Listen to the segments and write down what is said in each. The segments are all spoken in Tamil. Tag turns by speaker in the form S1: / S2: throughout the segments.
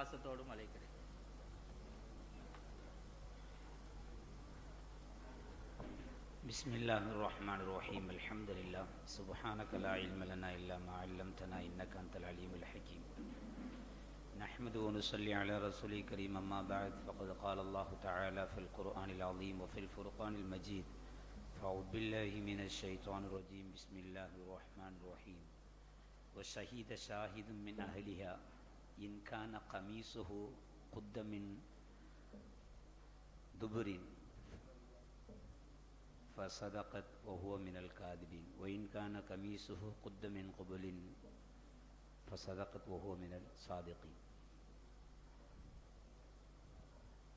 S1: பாசத்தோடும் அழைக்கிறேன் بسم الله الرحمن الرحيم الحمد لله سبحانك لا علم لنا إلا ما علمتنا إنك أنت العليم الحكيم نحمد ونصلي على رسول كريم أما بعد فقد قال الله تعالى في القرآن العظيم وفي الفرقان المجيد فأعوذ بالله من الشيطان الرجيم بسم الله الرحمن الرحيم وشهد شاهد من أهلها إن كان قميصه قد من دبر فصدقت وهو من الكاذبين. وإن كان قميصه قد من قبل فصدقت وهو من الصادقين.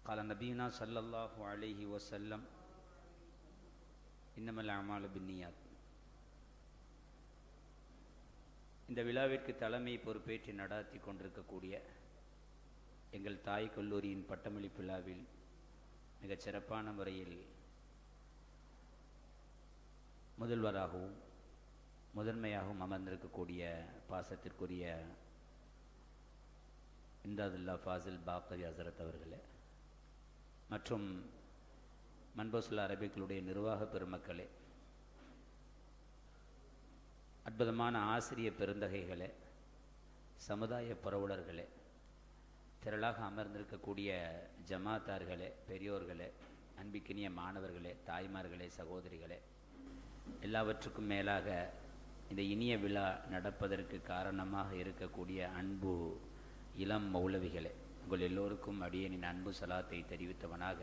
S1: قال نبينا صلى الله عليه وسلم إنما الأعمال بالنيات. இந்த விழாவிற்கு தலைமை பொறுப்பேற்று நடாத்தி கொண்டிருக்கக்கூடிய எங்கள் தாய் கல்லூரியின் பட்டமளிப்பு விழாவில் மிகச் சிறப்பான முறையில் முதல்வராகவும் முதன்மையாகவும் அமர்ந்திருக்கக்கூடிய பாசத்திற்குரிய இந்தாதுல்லா ஃபாசில் பாக்கரி ஹசரத் அவர்களே மற்றும் மன்போசுல்லா அரபிக்களுடைய நிர்வாக பெருமக்களே அற்புதமான ஆசிரிய பெருந்தகைகளே சமுதாய பரவலர்களே திரளாக அமர்ந்திருக்கக்கூடிய ஜமாத்தார்களே பெரியோர்களே அன்பிக்கினிய மாணவர்களே தாய்மார்களே சகோதரிகளே எல்லாவற்றுக்கும் மேலாக இந்த இனிய விழா நடப்பதற்கு காரணமாக இருக்கக்கூடிய அன்பு இளம் மௌலவிகளே உங்கள் எல்லோருக்கும் அடியனின் அன்பு சலாத்தை தெரிவித்தவனாக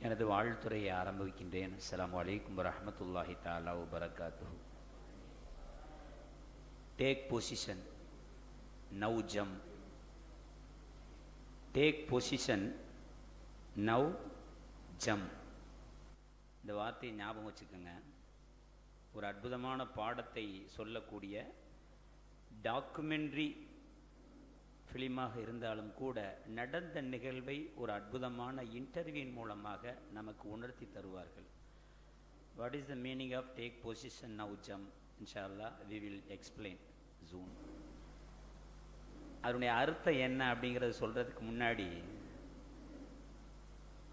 S1: எனது வாழ்த்துறையை ஆரம்பிக்கின்றேன். அஸ்லாம் அலைக்கும் வரஹமத்துல்லாஹி தாலா வரகாத்து take position now jump take position now jump இந்த வார்த்தையை ஞாபகம் வச்சுக்கோங்க. ஒரு அற்புதமான பாடத்தை சொல்லக்கூடிய டாக்குமெண்ட்ரி ஃபிலிமாக இருந்தாலும் கூட நடந்த நிகழ்வை ஒரு அற்புதமான இன்டர்வியூன் மூலமாக நமக்கு உணர்த்தி தருவார்கள். What is the meaning of take position now jump இன்ஷா அல்லா வி வில் எக்ஸ்பிளைன் ஜூன் அதனுடைய அர்த்தம் என்ன அப்படிங்கிறத சொல்கிறதுக்கு முன்னாடி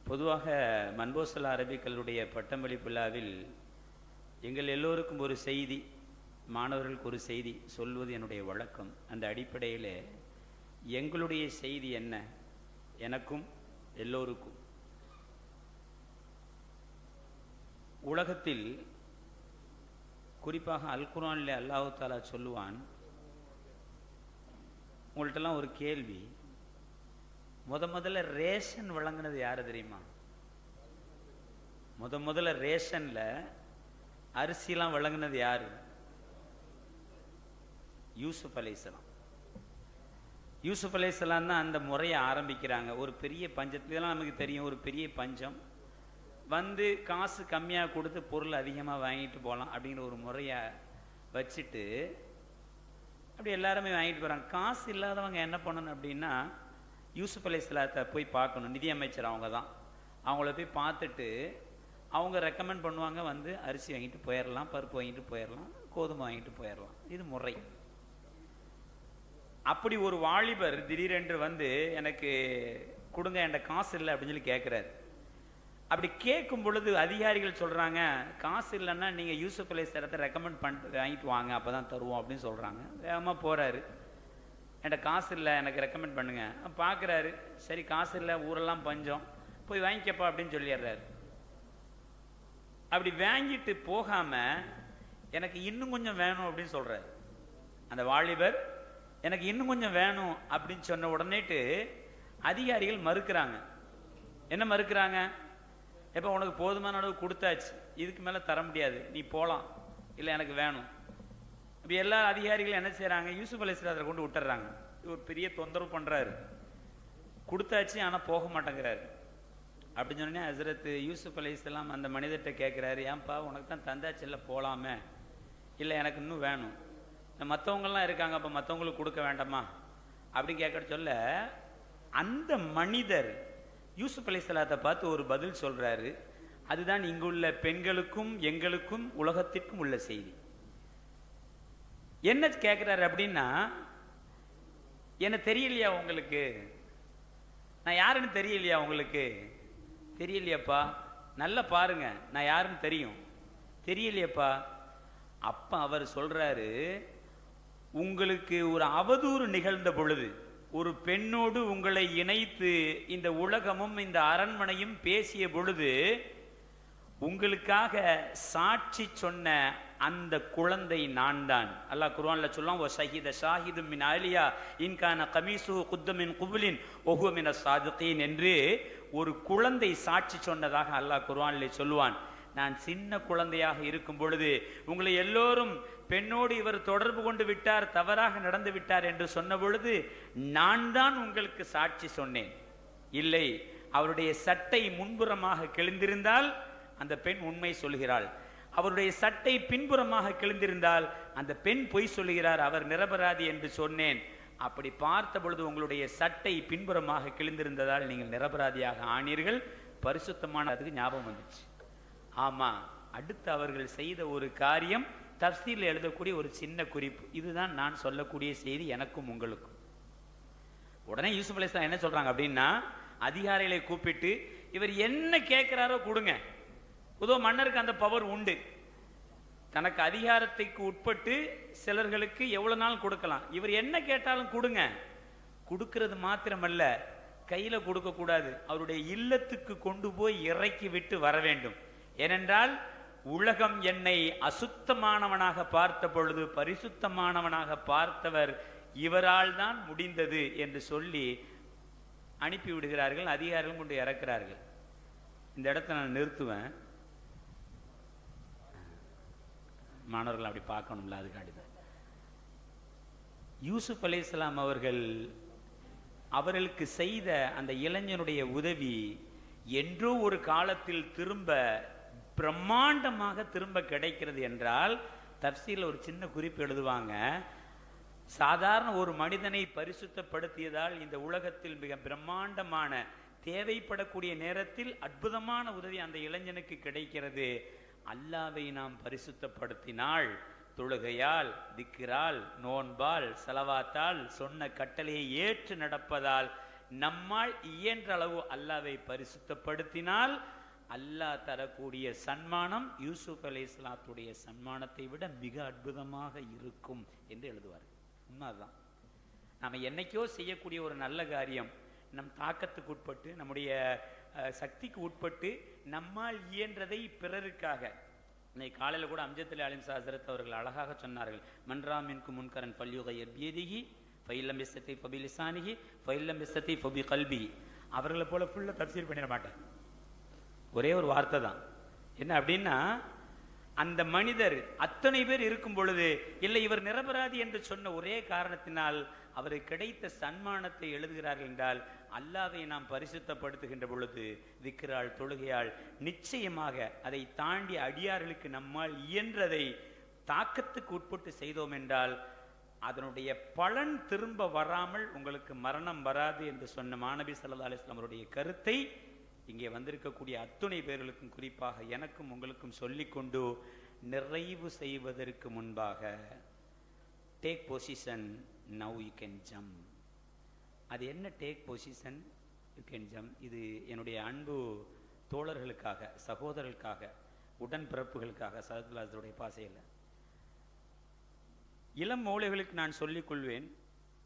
S1: பொதுவாக மன்போசல் அரபிக்களுடைய பட்டமளிப்பு விழாவில் எங்கள் எல்லோருக்கும் ஒரு செய்தி மாணவர்களுக்கு ஒரு செய்தி சொல்வது என்னுடைய வழக்கம். அந்த அடிப்படையில் எங்களுடைய செய்தி என்ன? எனக்கும் எல்லோருக்கும். உலகத்தில் குறிப்பாக அல்குரானில் அல்லாஹு தாலா சொல்லுவான் உங்கள்கிட்டலாம் ஒரு கேள்வி. முத முதல்ல ரேஷன் வழங்கினது யாரு தெரியுமா? முத முதல்ல ரேஷனில் அரிசிலாம் வழங்கினது யார்? யூசுப் அலைசலாம் யூசுப் அலைசலாம் தான் அந்த முறையை ஆரம்பிக்கிறாங்க. ஒரு பெரிய பஞ்சத்துலாம் நமக்கு தெரியும் ஒரு பெரிய பஞ்சம். வந்து காசு கம்மியாக கொடுத்து பொருள் அதிகமாக வாங்கிட்டு போகலாம் அப்படிங்கிற ஒரு முறையை வச்சுட்டு அப்படி எல்லாருமே வாங்கிட்டு போகிறாங்க காசு இல்லாதவங்க என்ன பண்ணணும் அப்படின்னா யூசுப் அலி இஸ்லாத்தை போய் பார்க்கணும். நிதியமைச்சர் அவங்க தான் அவங்கள போய் பார்த்துட்டு அவங்க ரெக்கமெண்ட் பண்ணுவாங்க வந்து அரிசி வாங்கிட்டு போயிடலாம் பருப்பு வாங்கிட்டு போயிடலாம் கோதுமை வாங்கிட்டு போயிடலாம் இது முறை. அப்படி ஒரு வாலிபர் திடீரென்று வந்து எனக்கு கொடுங்க என்கிட்ட காசு இல்லை அப்படின்னு சொல்லி கேட்குறாரு அப்படி கேட்கும் பொழுது அதிகாரிகள் சொல்கிறாங்க காசு இல்லைன்னா நீங்கள் யூசுப் பிளேஸ் இடத்த ரெக்கமெண்ட் பண்ணிட்டு வாங்கிட்டு வாங்க அப்போ தான் தருவோம் அப்படின்னு சொல்கிறாங்க வேகமாக போகிறாரு என்கிட்ட காசு இல்லை எனக்கு ரெக்கமெண்ட் பண்ணுங்க. பார்க்குறாரு சரி காசு இல்லை ஊரெல்லாம் பஞ்சம் போய் வாங்கிக்கப்பா அப்படின்னு சொல்லிடுறாரு. அப்படி வாங்கிட்டு போகாமல் எனக்கு இன்னும் கொஞ்சம் வேணும் அப்படின்னு சொல்கிறாரு அந்த வாலிபர் எனக்கு இன்னும் கொஞ்சம் வேணும் அப்படின்னு சொன்ன உடனேட்டு அதிகாரிகள் மறுக்கிறாங்க. என்ன மறுக்கிறாங்க? எப்போ உனக்கு போதுமான அளவு கொடுத்தாச்சு? இதுக்கு மேலே தர முடியாது. நீ போகலாம் இல்லை எனக்கு வேணும். இப்போ எல்லா அதிகாரிகளும் என்ன செய்கிறாங்க யூசுப் அலி கொண்டு விட்டுறாங்க. ஒரு பெரிய தொந்தரவு பண்ணுறாரு கொடுத்தாச்சு ஆனால் போக மாட்டேங்கிறாரு. அப்படின்னு சொன்னே ஹசரத் யூசுப் அலி இஸ்லாம் அந்த மனிதர்கிட்ட கேட்குறாரு ஏன்பா உனக்கு தான் தந்தாச்சு இல்லை போகலாமே இல்லை எனக்கு இன்னும் வேணும். இந்த மற்றவங்கெல்லாம் இருக்காங்க அப்போ மற்றவங்களுக்கு கொடுக்க வேண்டாமா? அப்படின்னு கேட்க சொல்ல அந்த மனிதர் யூசுப் அலி சலாத்தை பார்த்து ஒரு பதில் சொல்றாரு. அதுதான் இங்குள்ள பெண்களுக்கும் எங்களுக்கும் உலகத்திற்கும் உள்ள செய்தி. என்ன கேட்குறாரு அப்படின்னா என்ன தெரியலையா உங்களுக்கு? நான் யாருன்னு தெரியலையா உங்களுக்கு? தெரியலையாப்பா. நல்லா பாருங்க நான் யாருன்னு தெரியும். தெரியலையாப்பா. அப்போ அவர் சொல்றாரு உங்களுக்கு ஒரு அவதூறு நிகழ்ந்த பொழுது ஒரு பெண்ணோடு உங்களை இணைத்து இந்த உலகமும் இந்த அரண்மனையும் பேசிய பொழுது உங்களுக்காக சாட்சி சொன்ன அந்த குழந்தை நான் தான் அல்லாஹ் குர்ஆன்ல சொல்லுவான் ஓ ஷஹீத ஷாஹிது மின் ஆலியா இன்கான கமீசு குத்தமின் குபுலின் ஒஹுமின சாதுகீன் என்று ஒரு குழந்தை சாட்சி சொன்னதாக அல்லாஹ் குர்ஆனிலே சொல்லுவான். நான் சின்ன குழந்தையாக இருக்கும் பொழுது உங்களை எல்லோரும் பெண்ணோடு இவர் தொடர்பு கொண்டு விட்டார் தவறாக நடந்து விட்டார் என்று சொன்ன பொழுது நான் தான் உங்களுக்கு சாட்சி சொன்னேன். இல்லை அவருடைய சட்டை முன்புறமாக கிழிந்திருந்தால் அந்த பெண் உண்மை சொல்கிறாள். அவருடைய சட்டை பின்புறமாக கிழிந்திருந்தால் அந்த பெண் பொய் சொல்கிறார் அவர் நிரபராதி என்று சொன்னேன். அப்படி பார்த்த பொழுது உங்களுடைய சட்டை பின்புறமாக கிழிந்திருந்ததால் நீங்கள் நிரபராதியாக ஆனீர்கள். பரிசுத்தமான அதுக்கு ஞாபகம் வந்துச்சு. ஆமா அடுத்து அவர்கள் செய்த ஒரு காரியம் தப்சீலில் எழுதக்கூடிய ஒரு சின்ன குறிப்பு. இதுதான் நான் சொல்லக்கூடிய செய்தி எனக்கும் உங்களுக்கும். உடனே யூசுப் அலிஸ்லாம் என்ன சொல்கிறாங்க அப்படின்னா அதிகாரிகளை கூப்பிட்டு இவர் என்ன கேட்குறாரோ கொடுங்க. உதோ மன்னருக்கு அந்த பவர் உண்டு. தனக்கு அதிகாரத்துக்கு உட்பட்டு சிலர்களுக்கு எவ்வளோ நாள் கொடுக்கலாம். இவர் என்ன கேட்டாலும் கொடுங்க. கொடுக்கறது மாத்திரமல்ல கையில் கொடுக்கக்கூடாது. அவருடைய இல்லத்துக்கு கொண்டு போய் இறக்கி விட்டு வர வேண்டும். ஏனென்றால் உலகம் என்னை அசுத்தமானவனாக பார்த்த பொழுது பரிசுத்தமானவனாக பார்த்தவர் இவரால் தான் முடிந்தது என்று சொல்லி அனுப்பி விடுகிறார்கள் அதிகாரிகள் கொண்டு இறக்கிறார்கள். இந்த இடத்தை நான் நிறுத்துவேன். மாணவர்கள் அப்படி பார்க்கணும்ல அதுக்காண்டி தான். யூசுப் இஸ்லாம் அவர்கள் அவர்களுக்கு செய்த அந்த இளைஞனுடைய உதவி என்றோ ஒரு காலத்தில் திரும்ப பிரம்மாண்டமாக திரும்ப கிடைக்கிறது என்றால் தப்சீல ஒரு சின்ன குறிப்பு எழுதுவாங்க. சாதாரண ஒரு மனிதனை பரிசுத்தப்படுத்தியதால் இந்த உலகத்தில் மிக பிரம்மாண்டமான தேவைப்படக்கூடிய நேரத்தில் அற்புதமான உதவி அந்த இளைஞனுக்கு கிடைக்கிறது. அல்லாவை நாம் பரிசுத்தப்படுத்தினால் தொழுகையால் திக்கிறால் நோன்பால் செலவாத்தால் சொன்ன கட்டளையை ஏற்று நடப்பதால் நம்மால் இயன்ற அளவு அல்லாவை பரிசுத்தப்படுத்தினால் அல்லாஹ் தரக்கூடிய சன்மானம் யூசுப் அலி இஸ்லாத்துடைய சன்மானத்தை விட மிக அற்புதமாக இருக்கும் என்று எழுதுவார். உண்மைதான். நாம் என்னைக்கோ செய்யக்கூடிய ஒரு நல்ல காரியம் நம் தாக்கத்துக்கு உட்பட்டு நம்முடைய சக்திக்கு உட்பட்டு நம்மால் இயன்றதை பிறருக்காக இன்னைக்கு காலையில் கூட அம்ஜத்தில் அலிம் சாசரத் அவர்கள் அழகாக சொன்னார்கள் மன்றாமின்கு முன்கரன் பல்யுகை எர்பியதிகி ஃபைல்லம் இஸ்ஸத்தை ஃபபி லிசானிகி ஃபைல்லம் இஸ்ஸத்தை ஃபபி கல்பி அவர்களை போல ஃபுல்லாக தப்சீர் பண்ணிட மாட்டேன். ஒரே ஒரு வார்த்தை தான். என்ன அப்படின்னா அந்த மனிதர் அத்தனை பேர் இருக்கும் பொழுது இல்லை இவர் நிரபராதி என்று சொன்ன ஒரே காரணத்தினால் அவருக்கு கிடைத்த சன்மானத்தை எழுதுகிறார்கள் என்றால் அல்லாவை நாம் பரிசுத்தப்படுத்துகின்ற பொழுது விக்கிறாள் தொழுகையால் நிச்சயமாக அதை தாண்டி அடியார்களுக்கு நம்மால் இயன்றதை தாக்கத்துக்கு உட்பட்டு செய்தோம் என்றால் அதனுடைய பலன் திரும்ப வராமல் உங்களுக்கு மரணம் வராது என்று சொன்ன மாணவி சல்லா அலிஸ்லாம் அவருடைய கருத்தை இங்கே வந்திருக்கக்கூடிய அத்துணை பேர்களுக்கும் குறிப்பாக எனக்கும் உங்களுக்கும் சொல்லிக்கொண்டு நிறைவு செய்வதற்கு முன்பாக take position now you can jump அது என்ன take position you can jump இது என்னுடைய அன்பு தோழர்களுக்காக சகோதரர்களுக்காக உடன்பிறப்புகளுக்காக சரத்லாசருடைய பாசையில். இளம் மூளைகளுக்கு நான் சொல்லிக் கொள்வேன்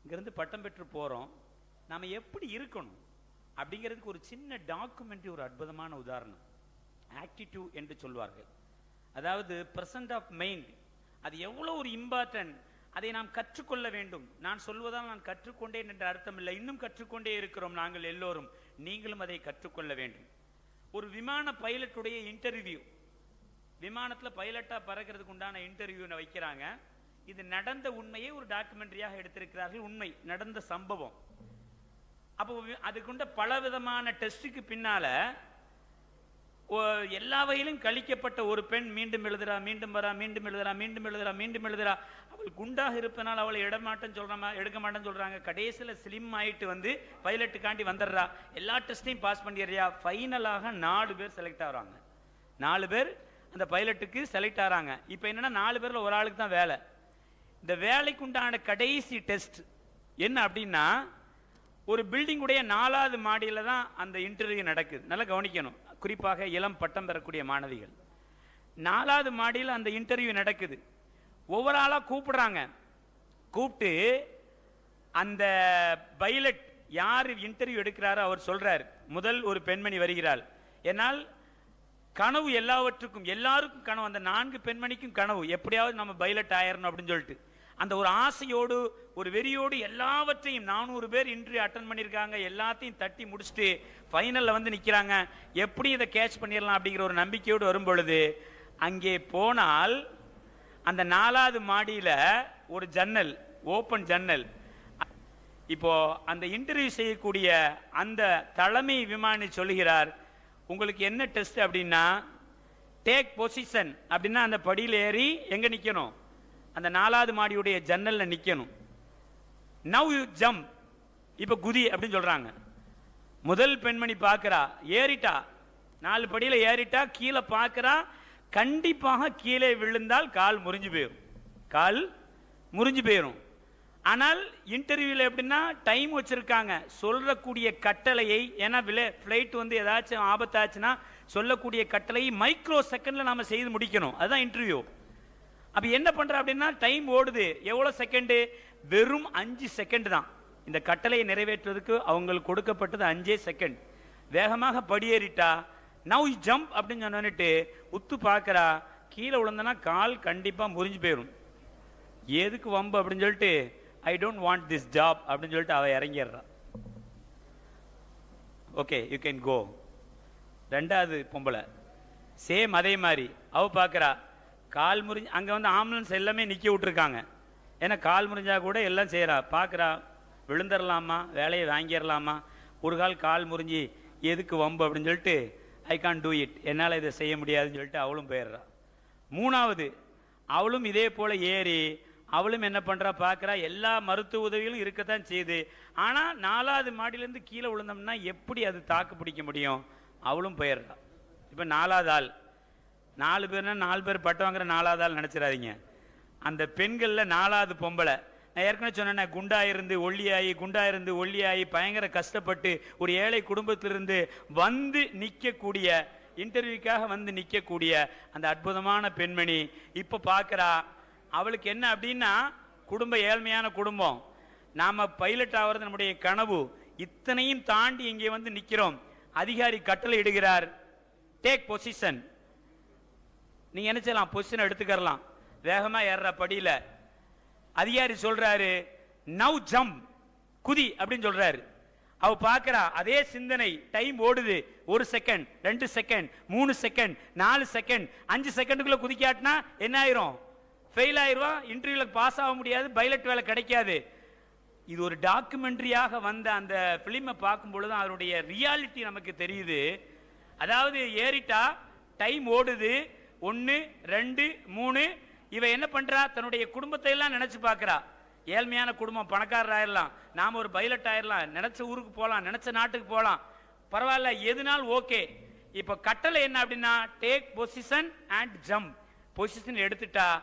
S1: இங்கிருந்து பட்டம் பெற்று போகிறோம் நாம் எப்படி இருக்கணும்? அப்படிங்கிறதுக்கு ஒரு சின்ன டாக்குமெண்ட்ரி ஒரு அற்புதமான உதாரணம். ஆக்டிடியூட் என்று சொல்வார்கள். அதாவது பிரசன்ட் ஆஃப் மைண்ட் அது எவ்வளோ ஒரு இம்பார்ட்டன்ட் அதை நாம் கற்றுக்கொள்ள வேண்டும். நான் சொல்வதால் நான் கற்றுக்கொண்டேன் என்ற அர்த்தம் இல்லை. இன்னும் கற்றுக்கொண்டே இருக்கிறோம் நாங்கள் எல்லோரும். நீங்களும் அதை கற்றுக்கொள்ள வேண்டும். ஒரு விமான பைலட்டுடைய இன்டர்வியூ விமானத்தில் பைலட்டாக பறக்கிறதுக்கு உண்டான இன்டர்வியூனை வைக்கிறாங்க. இது நடந்த உண்மையை ஒரு டாக்குமெண்ட்ரியாக எடுத்திருக்கிறார்கள். உண்மை நடந்த சம்பவம். அப்போ அதுக்குண்ட பல விதமான டெஸ்ட்டுக்கு பின்னால ஓ, எல்லா வகையிலும் கழிக்கப்பட்ட ஒரு பெண் மீண்டும் எழுதுறா மீண்டும் வரா மீண்டும் எழுதுறா மீண்டும் எழுதுறா மீண்டும் எழுதுறா. அவள் குண்டாக இருப்பதனால் அவளை இடமாட்டம் சொல்கிறமா எடுக்க மாட்டேன்னு சொல்கிறாங்க கடைசியில் ஸ்லிம் ஆயிட்டு வந்து பைலட்டுக்காண்டி வந்துடுறா. எல்லா டெஸ்ட்டையும் பாஸ் பண்ணிடுறியா? ஃபைனலாக நாலு பேர் செலக்ட் ஆகிறாங்க. நாலு பேர் அந்த பைலட்டுக்கு செலக்ட் ஆகிறாங்க இப்போ என்னென்னா நாலு பேரில் ஒரு ஆளுக்கு தான் வேலை. இந்த வேலைக்கு உண்டான கடைசி டெஸ்ட் என்ன அப்படின்னா ஒரு பில்டிங்குடைய நாலாவது மாடியில் தான் அந்த இன்டர்வியூ நடக்குது. நல்லா கவனிக்கணும். குறிப்பாக இளம் பட்டம் பெறக்கூடிய மாணவிகள். நாலாவது மாடியில் அந்த இன்டர்வியூ நடக்குது. ஒவ்வொரு ஆளாக கூப்பிடுறாங்க. கூப்பிட்டு அந்த பைலட் யார் இன்டர்வியூ எடுக்கிறாரோ அவர் சொல்கிறார் முதல் ஒரு பெண்மணி வருகிறாள். என்னால் கனவு எல்லாவற்றுக்கும் எல்லாருக்கும் கனவு. அந்த நான்கு பெண்மணிக்கும் கனவு. எப்படியாவது நம்ம பைலட் ஆயிரணும் அப்படின்னு சொல்லிட்டு. அந்த ஒரு ஆசையோடு ஒரு வெறியோடு எல்லாவற்றையும் நானூறு பேர் இன்டர்வியூ அட்டன் பண்ணியிருக்காங்க. எல்லாத்தையும் தட்டி முடிச்சுட்டு ஃபைனலில் வந்து நிற்கிறாங்க எப்படி இதை கேட்ச் பண்ணிடலாம் அப்படிங்கிற ஒரு நம்பிக்கையோடு வரும் பொழுது அங்கே போனால் அந்த நாலாவது மாடியில் ஒரு ஜன்னல் ஓப்பன் ஜன்னல். இப்போ அந்த இன்டர்வியூ செய்யக்கூடிய அந்த தலைமை விமானி சொல்லுகிறார் உங்களுக்கு என்ன டெஸ்ட் அப்படின்னா டேக் பொசிஷன் அப்படின்னா அந்த படியில் ஏறி எங்கே நிற்கணும் அந்த நாலாவது மாடியுடைய ஜன்னலில் நிற்கணும் நவ் யூ ஜம்ப் இப்போ குதி அப்படின்னு சொல்கிறாங்க முதல் பெண்மணி பார்க்கறா ஏறிட்டா. நாலு படியில் ஏறிட்டா கீழே பார்க்கறா கண்டிப்பாக கீழே விழுந்தால் கால் முறிஞ்சு போயிடும் கால் முறிஞ்சு போயிடும் ஆனால் இன்டர்வியூவில் எப்படின்னா டைம் வச்சுருக்காங்க. சொல்லக்கூடிய கட்டளையை ஏன்னா விலை ஃப்ளைட் வந்து ஏதாச்சும் ஆபத்தாச்சுன்னா சொல்லக்கூடிய கட்டளையை மைக்ரோ செகண்டில் நாம் செய்து முடிக்கணும். அதுதான் இன்டர்வியூ அப்போ என்ன பண்ற அப்படின்னா டைம் ஓடுது. எவ்வளோ செகண்டு வெறும் அஞ்சு செகண்ட் தான். இந்த கட்டளையை நிறைவேற்றுவதற்கு அவங்களுக்கு கொடுக்கப்பட்டது அஞ்சே செகண்ட் வேகமாக படியேறிட்டா நவ் ஜம்ப் அப்படின்னு சொன்னிட்டு உத்து பார்க்கறா கீழே விழுந்தனா கால் கண்டிப்பாக முறிஞ்சு போயிடும் எதுக்கு வம்பு அப்படின்னு சொல்லிட்டு I don't want this job அப்படின்னு சொல்லிட்டு அவ இறங்கிடுறா. ஓகே யூ கேன் கோ ரெண்டாவது பொம்பளை. சேம் அதே மாதிரி. அவ பார்க்கறா கால் முறிஞ்சு அங்கே வந்து ஆம்புலன்ஸ் எல்லாமே நிற்க விட்டுருக்காங்க. ஏன்னா கால் முறிஞ்சா கூட எல்லாம் செய்கிறா பார்க்குறா விழுந்துடலாமா வேலையை வாங்கிடலாமா ஒரு கால் கால் முறிஞ்சு எதுக்கு வம்பு? அப்படின்னு சொல்லிட்டு ஐ கான் டூ இட் என்னால் இதை செய்ய முடியாதுன்னு சொல்லிட்டு அவளும் போயிடுறா. மூணாவது அவளும் இதே போல் ஏறி அவளும் என்ன பண்ணுறா பார்க்குறா எல்லா மருத்துவ உதவிகளும் இருக்கத்தான் செய்யுது. ஆனால் நாலாவது மாடியிலேருந்து கீழே விழுந்தோம்னா எப்படி அது தாக்கு பிடிக்க முடியும்? அவளும் போயிடுறா. இப்போ நாலாவது ஆள். நாலு பேர்னா நாலு பேர் பட்டம் வாங்குற நாலாவது ஆள் நினச்சிடாதீங்க. அந்த பெண்களில் நாலாவது பொம்பளை. நான் ஏற்கனவே சொன்னேன் குண்டாயிருந்து ஒல்லியாகி குண்டா இருந்து ஒல்லியாகி பயங்கர கஷ்டப்பட்டு ஒரு ஏழை குடும்பத்திலிருந்து வந்து நிற்கக்கூடிய இன்டர்வியூக்காக வந்து நிற்கக்கூடிய அந்த அற்புதமான பெண்மணி இப்போ பார்க்குறா அவளுக்கு என்ன அப்படின்னா குடும்ப ஏழ்மையான குடும்பம். நாம் பைலட் ஆகிறது நம்முடைய கனவு. இத்தனையும் தாண்டி இங்கே வந்து நிற்கிறோம் அதிகாரி கட்டளை இடுகிறார். டேக் பொசிஷன் நீங்கள் என்ன செய்யலாம்? பொசிஷன் எடுத்துக்கலாம் வேகமா ஏறுற படியில. அதிகாரி சொல்றாரு? நவ் ஜம்ப் குதி அப்படின்னு சொல்றாரு. அவ பார்க்கறா அதே சிந்தனை. டைம் ஓடுது. ஒரு செகண்ட் ரெண்டு செகண்ட் மூணு செகண்ட் நாலு செகண்ட் அஞ்சு செகண்டுக்குள்ள குதிக்காட்டினா என்ன ஆயிரும்? ஃபெயில் ஆயிருவா? இன்டர்வியூல பாஸ் ஆக முடியாது. பைலட் வேலை கிடைக்காது. இது ஒரு டாக்குமெண்ட்ரியாக வந்த அந்த ஃபிலிமை பார்க்கும் பொழுது அதனுடைய ரியாலிட்டி நமக்கு தெரியுது. அதாவது ஏறிட்டா டைம் ஓடுது. ஒன்று ரெண்டு மூணு. இவ என்ன பண்றா? தன்னுடைய குடும்பத்தை எல்லாம் நினைச்சு பார்க்கறா ஏழ்மையான குடும்பம் பணக்காரர் ஆயிரலாம். நாம ஒரு பைலட் ஆயிரலாம். நினைச்ச ஊருக்கு போகலாம் நினைச்ச நாட்டுக்கு போகலாம் பரவாயில்ல எதுனால் ஓகே. இப்போ கட்டளை என்ன அப்படின்னா take position and jump position எடுத்துட்டா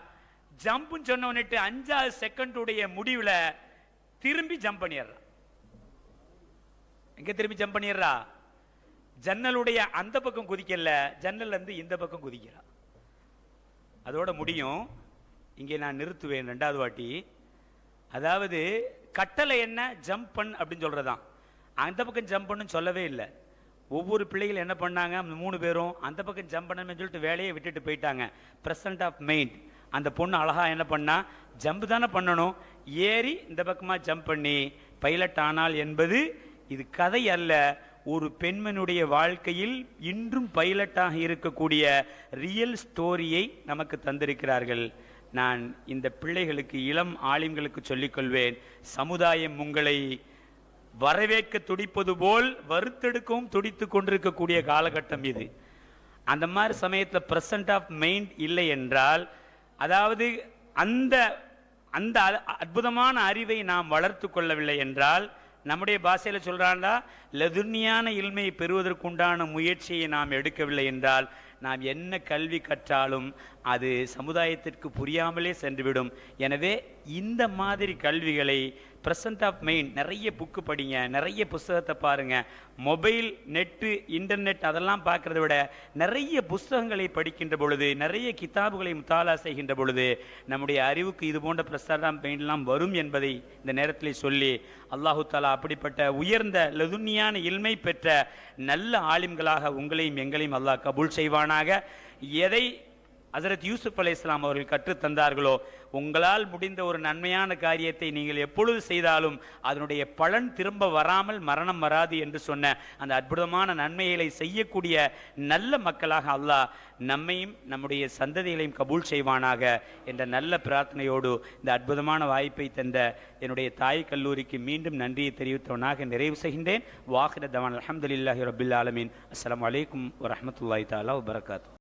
S1: ஜம்ப்னு சொன்ன அஞ்சாவது செகண்டுடைய முடிவில் திரும்பி ஜம்ப் பண்ணிடுறா. எங்கே திரும்பி ஜம்ப் பண்ணிடுறா? ஜன்னலுடைய அந்த பக்கம் குதிக்கல ஜன்னல்ல இருந்து இந்த பக்கம் குதிக்கிறா. அதோட முடியும். இங்கே நான் நிறுத்துவேன் ரெண்டாவது வாட்டி. அதாவது கட்டளை என்ன? ஜம்ப் பண்ணு அப்படின்னு சொல்கிறதான் அந்த பக்கம் ஜம்ப் பண்ணுன்னு சொல்லவே இல்லை. ஒவ்வொரு பிள்ளைகள் என்ன பண்ணாங்க? மூணு பேரும் அந்த பக்கம் ஜம்ப் பண்ணணும்னு சொல்லிட்டு வேலையை விட்டுட்டு போயிட்டாங்க. பிரசன்ட் ஆஃப் மெயின் அந்த பொண்ணு அழகாக என்ன பண்ணா? ஜம்ப் தானே பண்ணணும். ஏறி இந்த பக்கமாக ஜம்ப் பண்ணி. பைலட் ஆனால் என்பது இது கதை அல்ல. ஒரு பெண்மனுடைய வாழ்க்கையில் இன்றும் பைலட்டாக இருக்கக்கூடிய ரியல் ஸ்டோரியை நமக்கு தந்திருக்கிறார்கள். நான் இந்த பிள்ளைகளுக்கு இளம் ஆலிம்களுக்கு சொல்லிக்கொள்வேன் சமுதாயம் உங்களை வரவேற்க துடிப்பது போல் வறுத்தெடுக்கவும் துடித்து கொண்டிருக்கக்கூடிய காலகட்டம் இது. அந்த மாதிரி சமயத்தில் பிரசன்ட் ஆஃப் மைண்ட் இல்லை என்றால் அதாவது அந்த அந்த அ- அற்புதமான அறிவை நாம் வளர்த்து கொள்ளவில்லை என்றால் நம்முடைய பாஷையில் சொல்கிறாண்டா லதுர்னியான இல்மையை பெறுவதற்குண்டான முயற்சியை நாம் எடுக்கவில்லை என்றால் நாம் என்ன கல்வி கற்றாலும் அது சமுதாயத்திற்கு புரியாமலே சென்றுவிடும். எனவே இந்த மாதிரி கல்விகளை ப்ரெசன்ட் ஆஃப் மெயின் நிறைய புக்கு படிங்க நிறைய புஸ்தகத்தை பாருங்க. மொபைல் நெட்டு இன்டர்நெட் அதெல்லாம் பார்க்குறத விட நிறைய புஸ்தகங்களை படிக்கின்ற பொழுது நிறைய கிதாபுகளை முத்தாலா செய்கின்ற பொழுது நம்முடைய அறிவுக்கு இது போன்ற ப்ரெசன்ட் ஆஃப் மெயின்லாம் வரும் என்பதை இந்த நேரத்தில் சொல்லி அல்லாஹு தாலா அப்படிப்பட்ட உயர்ந்த லதுன்னியான இல்மை பெற்ற நல்ல ஆலிம்களாக உங்களையும் எங்களையும் அல்லாஹ் கபூல் செய்வானாக. எதை ஹசரத் யூசுப் அலி இஸ்லாம் அவர்கள் கற்றுத் தந்தார்களோ உங்களால் முடிந்த ஒரு நன்மையான காரியத்தை நீங்கள் எப்பொழுது செய்தாலும் அதனுடைய பலன் திரும்ப வராமல் மரணம் வராது என்று சொன்ன அந்த அற்புதமான நன்மைகளை செய்யக்கூடிய நல்ல மக்களாக அல்லாஹ் நம்மையும் நம்முடைய சந்ததிகளையும் கபூல் செய்வானாக என்ற நல்ல பிரார்த்தனையோடு இந்த அற்புதமான வாய்ப்பை தந்த என்னுடைய தாய் கல்லூரிக்கு மீண்டும் நன்றியை தெரிவித்தவனாக நிறைவு செய்கின்றேன். வாஹிர தவான். அலமதுல்லாஹி ரபில் ஆலமீன். அஸ்லாம் வலைக்கம் வரஹ்மத்துல்லாஹி தாலா வபரகாத்து.